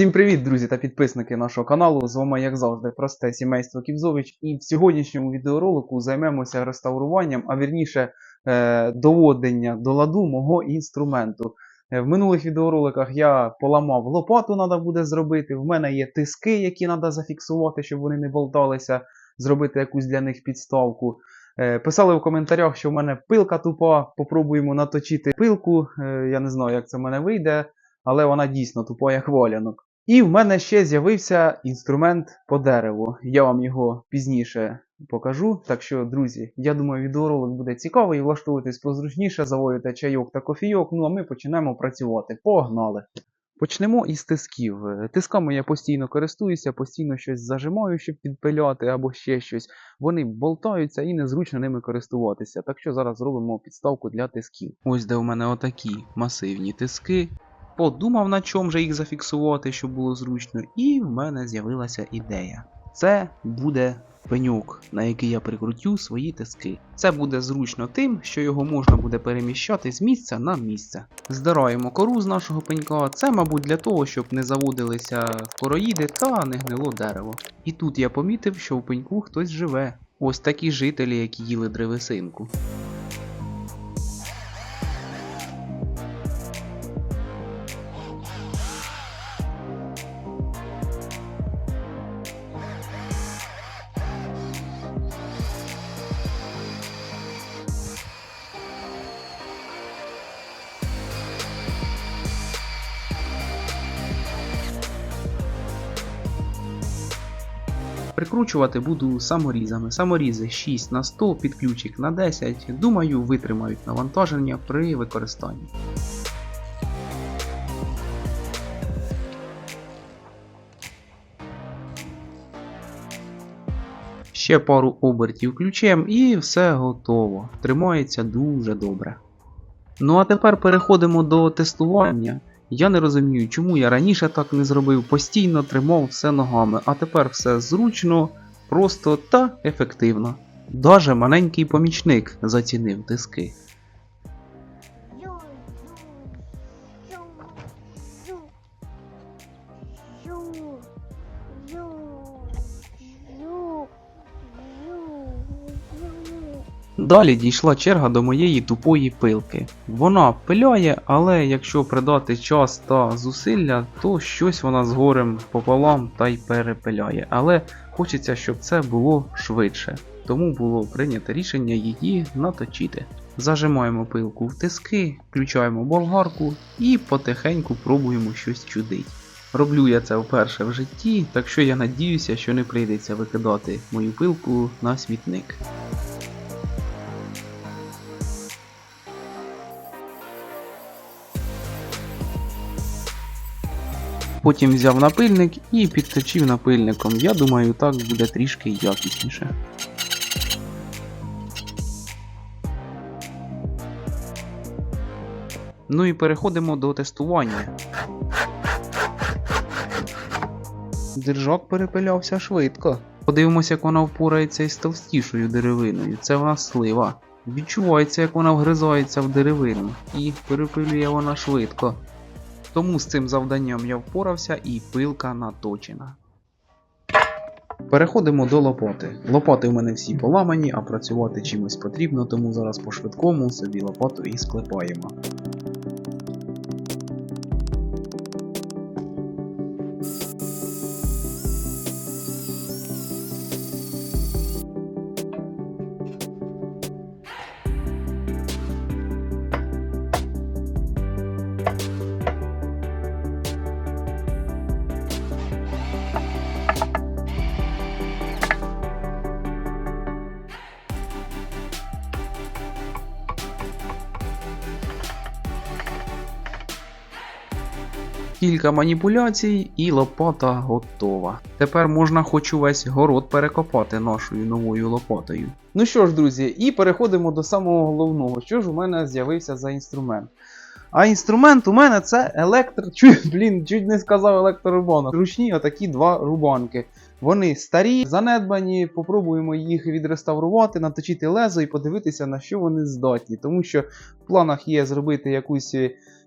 Всім привіт, друзі та підписники нашого каналу. З вами, як завжди, просте сімейство Ківзович. І в сьогоднішньому відеоролику займемося реставруванням, а вірніше е, доводення до ладу мого інструменту. Е, В минулих відеороликах я поламав лопату, треба буде зробити. В мене є тиски, які треба зафіксувати, щоб вони не болталися, зробити якусь для них підставку. Е, Писали в коментарях, що в мене пилка тупа. Попробуємо наточити пилку. Я не знаю, як це в мене вийде але вона дійсно тупа, як валянок. І в мене ще з'явився інструмент по дереву. Я вам його пізніше покажу. Так що, друзі, я думаю, відеоролик буде цікавий. Влаштуйтесь позручніше, заводите чайок та кофійок. Ну а ми почнемо працювати. Погнали! Почнемо із тисків. Тисками я постійно користуюся, постійно щось зажимаю, щоб підпиляти або ще щось. Вони болтаються і незручно ними користуватися. Так що зараз зробимо підставку для тисків. Ось де у мене отакі масивні тиски. Подумав, на чому же їх зафіксувати, щоб було зручно, і в мене з'явилася ідея. Це буде пеньок, на який я прикрутю свої тиски. Це буде зручно тим, що його можна буде переміщати з місця на місце. Здираємо кору з нашого пенька. Це, мабуть, для того, щоб не заводилися короїди та не гнило дерево. І тут я помітив, що в пеньку хтось живе. Ось такі жителі, які їли древесинку. Прикручувати буду саморізами. Саморізи 6 на 100, підключик на 10. Думаю, витримають навантаження при використанні. Ще пару обертів ключем і все готово. Тримається дуже добре. Ну а тепер переходимо до тестування. Я не розумію, чому я раніше так не зробив, постійно тримав все ногами, а тепер все зручно, просто та ефективно. Даже маленький помічник зацінив тиски. Далі дійшла черга до моєї тупої пилки. Вона пиляє, але якщо придати час та зусилля, то щось вона з горем пополам та й перепиляє. Але хочеться, щоб це було швидше. Тому було прийнято рішення її наточити. Зажимаємо пилку в тиски, включаємо болгарку і потихеньку пробуємо щось чудить. Роблю я це вперше в житті, так що я надіюся, що не прийдеться викидати мою пилку на смітник. Потім взяв напильник і підточив напильником. Я думаю, так буде трішки якісніше. Ну і переходимо до тестування. Держак перепилявся швидко. Подивимося, як вона впорається із товстішою деревиною. Це в нас слива. Відчувається, як вона вгризається в деревину, і перепилює вона швидко. Тому з цим завданням я впорався і пилка наточена. Переходимо до лопати. Лопати в мене всі поламані, а працювати чимось потрібно, тому зараз по швидкому собі лопату і склепаємо. Кілька маніпуляцій і лопата готова. Тепер можна хоч увесь город перекопати нашою новою лопатою. Ну що ж, друзі, і переходимо до самого головного. Що ж у мене з'явився за інструмент? А інструмент у мене це електро. Чу, блін, чуть не сказав електрорубанок. Ручні отакі два рубанки. Вони старі, занедбані. Попробуємо їх відреставрувати, наточити лезо і подивитися, на що вони здатні. Тому що в планах є зробити якусь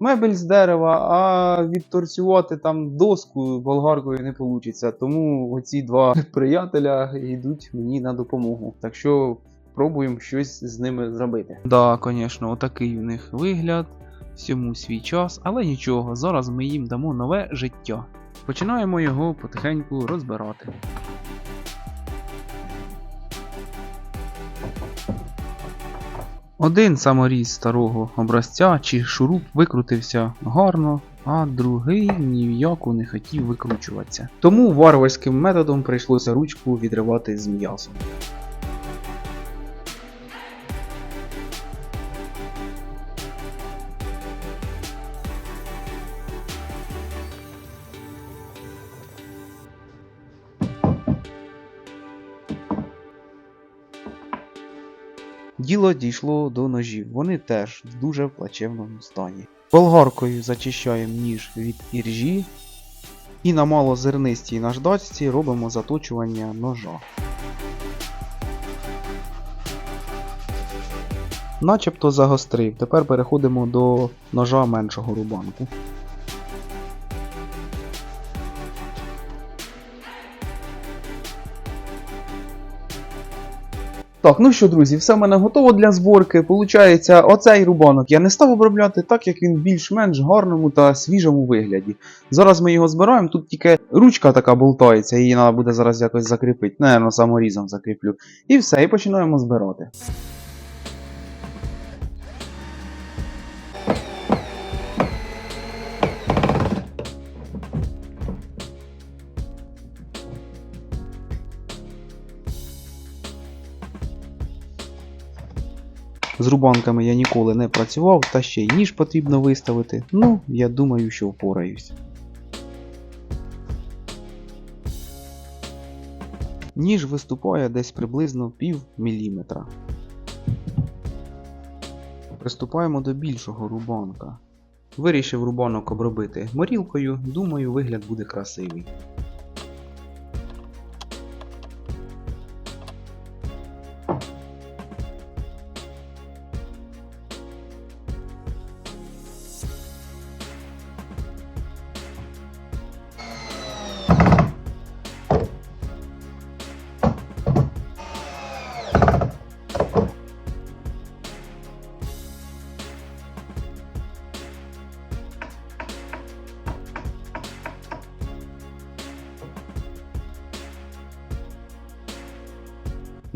мебель з дерева, а відторцювати там доску болгаркою не вийде. Тому оці два приятеля йдуть мені на допомогу. Так що пробуємо щось з ними зробити. Да, звісно, отакий у них вигляд, всьому свій час, але нічого, зараз ми їм дамо нове життя. Починаємо його потихеньку розбирати. Один саморіз старого образця чи шуруп викрутився гарно, а другий ні в яку не хотів викручуватися. Тому варварським методом прийшлося ручку відривати з м'ясом. Діло дійшло до ножів, вони теж в дуже плачевному стані. Болгаркою зачищаємо ніж від іржі і на малозернистій наждачці робимо заточування ножа. Начебто загострив. Тепер переходимо до ножа меншого рубанку. Так, ну що, друзі, все в мене готово для зборки. Получається, оцей рубанок я не став обробляти, так як він в більш-менш гарному та свіжому вигляді. Зараз ми його збираємо, тут тільки ручка така болтається, її треба буде зараз якось закріпити. Наверно, саморізом закріплю. І все, і починаємо збирати. З рубанками я ніколи не працював, та ще й ніж потрібно виставити. Ну, я думаю, що впораюсь. Ніж виступає десь приблизно пів міліметра. Приступаємо до більшого рубанка. Вирішив рубанок обробити морілкою, думаю, вигляд буде красивий.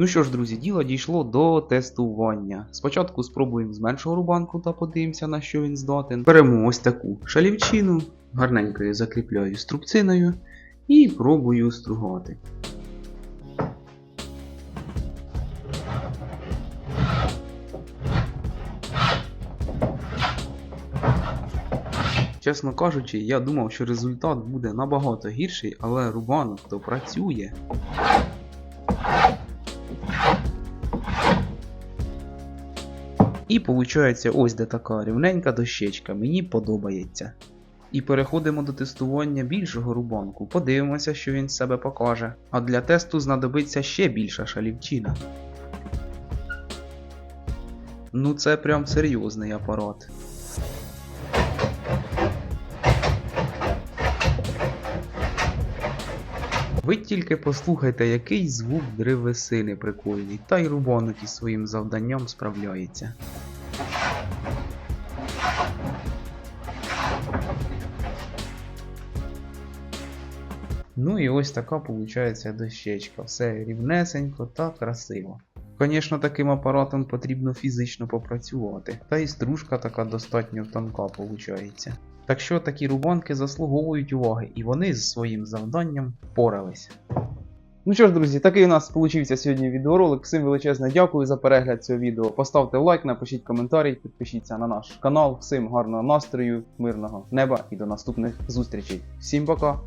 Ну що ж, друзі, діло дійшло до тестування. Спочатку спробуємо з меншого рубанку та подивимося, на що він здатен. Беремо ось таку шалівчину, гарненько її закріпляю струбциною і пробую стругати. Чесно кажучи, я думав, що результат буде набагато гірший, але рубанок то працює. І виходить ось де така рівненька дощечка, мені подобається. І переходимо до тестування більшого рубанку. Подивимося, що він себе покаже. А для тесту знадобиться ще більша шалівчина. Ну це прям серйозний апарат. Ви тільки послухайте, який звук древесини прикольний, та й рубанок із своїм завданням справляється. Ну і ось така виходить дощечка. Все рівнесенько та красиво. Звісно, таким апаратом потрібно фізично попрацювати, та і стружка така достатньо тонка виходить. Так що такі рубанки заслуговують уваги, і вони з своїм завданням впорались. Ну що ж, друзі, такий у нас получився сьогодні відеоролик. Всім величезне дякую за перегляд цього відео. Поставте лайк, напишіть коментарі, підпишіться на наш канал. Всім гарного настрою, мирного неба і до наступних зустрічей. Всім пока!